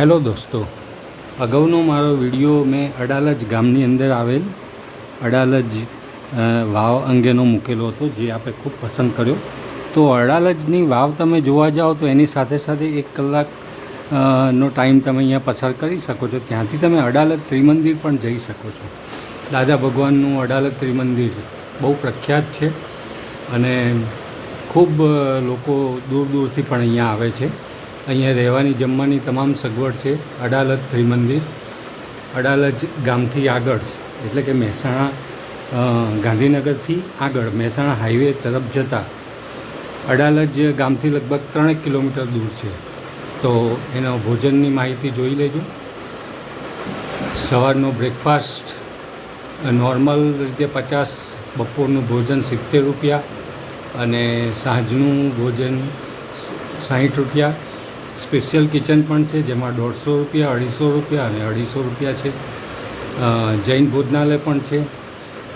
Hello દોસ્તો, અગાઉનો મારો video મેં અડાલજ ગામની અંદર આવેલ, અડાલજ વાવ અંગેનો મૂકેલો હતો, જે આપે ખૂબ પસંદ કર્યો. તો અડાલજની વાવ તમે જોવા જાઓ તો એની સાથે સાથે એક કલાક નો ટાઈમ તમે અહીંયા પસાર કરી શકો છો. ત્યાંથી તમે અડાલજ ત્રિમંદિર પણ જઈ શકો છો. દાદા ભગવાનનું અડાલજ ત્રિમંદિર બહુ પ્રખ્યાત છે અને ખૂબ લોકો દૂર દૂરથી પણ અહીંયા આવે છે. અહીંયા રહેવાની જમવાની તમામ સગવડ છે. અડાલજ ત્રિમંદિર. અડાલજ ગામથી આગળ છે. એટલે કે મહેસાણા ગાંધીનગરથી આગળ, મહેસાણા હાઈવે તરફ જતાં. અડાલજ ગામથી લગભગ ત્રણેક કિલોમીટર દૂર છે. તો એનો ભોજનની માહિતી જોઈ લેજો. સવારનો બ્રેકફાસ્ટ, નોર્મલ રીતે પચાસ, બપોરનું ભોજન સિત્તેર રૂપિયા અને સાંજનું ભોજન સાહીઠ રૂપિયા. સ્પેશિયલ કિચન પણ છે, જેમાં દોઢસો રૂપિયા, અઢીસો રૂપિયા અને અઢીસો રૂપિયા છે. જૈન ભોજનાલય પણ છે.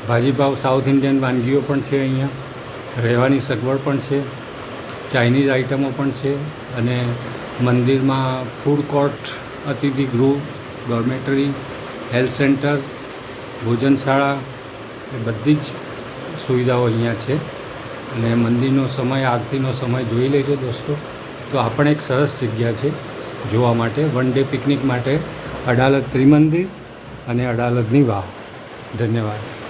ભાજીભાવ સાઉથ ઇન્ડિયન વાનગીઓ પણ છે અહીંયા. રહેવાની સગવડ પણ છે. ચાઇનીઝ આઇટમો પણ છે અને મંદિરમાં ફૂડ કોર્ટ, અતિથિ ગૃહ, ડોર્મેટરી, હેલ્થ સેન્ટર, ભોજનશાળા એ બધી જ સુવિધાઓ અહીંયા છે. અને મંદિરનો સમય, આરતીનો સમય જોઈ લેજો દોસ્તો. તો આ પણ એક સરસ જગ્યા છે જોવા માટે. વન ડે પિકનિક માટે અડાલજ ત્રિમંદિર અને અડાલજની વાવ. ધન્યવાદ.